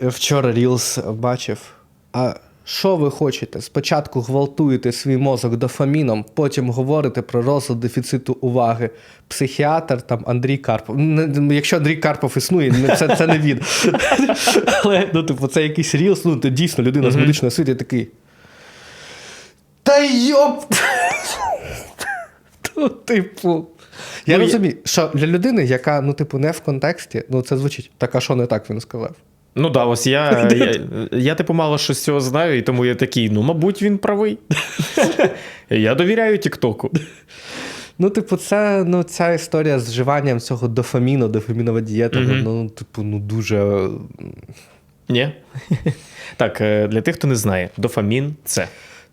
Вчора Рілс бачив. А що ви хочете? Спочатку гвалтуєте свій мозок дофаміном, потім говорите про розлад дефіциту уваги. Психіатр там Андрій Карпов. Якщо Андрій Карпов існує, це, це не він. Але ну, типу, це якийсь Рілс, ну то дійсно людина з медичної освіти такий. Та йоп! Ну, типу. Я Ну, я- розумію, що для людини, яка, ну, типу, не в контексті, ну це звучить. Так, а що не так він сказав? Ну да, ось я, я, я типу мало що з цього знаю, і тому я такий, ну, мабуть, він правий. Я довіряю Тіктоку. Ну, типу, це ну, ця історія з вживанням цього дофаміну, дофамінова дієта, Мгм. ну, типу, ну дуже. Ні? Так, е, для тих, хто не знає, дофамін це.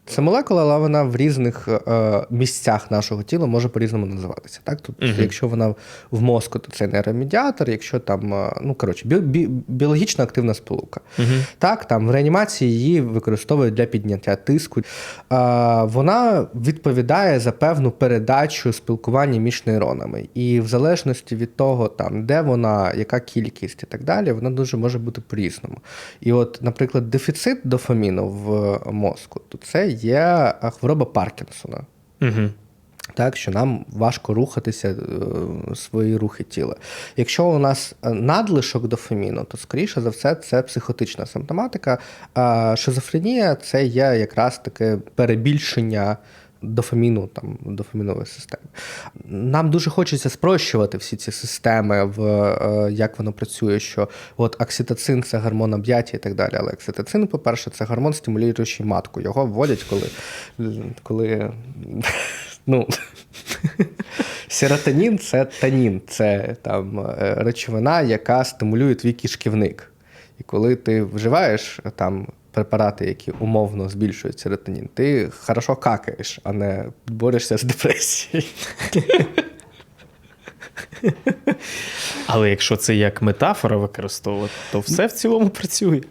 Це молекула, але вона в різних е, місцях нашого тіла може по-різному називатися. Так? Тут, Мгм. Якщо вона в мозку, то це нейромедіатор, якщо там, е, ну коротше, бі- бі- біологічно активна сполука. Угу. Так, там в реанімації її використовують для підняття тиску. А, вона відповідає за певну передачу спілкування між нейронами. І в залежності від того, там, де вона, яка кількість і так далі, вона дуже може бути по-різному. І от, наприклад, дефіцит дофаміну в мозку, то це є хвороба Паркінсона. Угу. Так, що нам важко рухатися е, свої рухи тіла. Якщо у нас е, надлишок дофаміну, то скоріше за все це психотична симптоматика. А шизофренія це є якраз таке перебільшення дофаміну, там, дофамінової системи. Нам дуже хочеться спрощувати всі ці системи, в е, як воно працює, що от окситоцин це гормон об'яття і так далі. Але окситоцин, по-перше, це гормон, стимулюючий матку. Його вводять, коли, коли ну, серотонін це танін, це там е, речовина, яка стимулює твій кишківник. І коли ти вживаєш там препарати, які умовно збільшують серотонін, ти хорошо какаєш, а не борешся з депресією. Але якщо це як метафора використовувати, то все в цілому працює.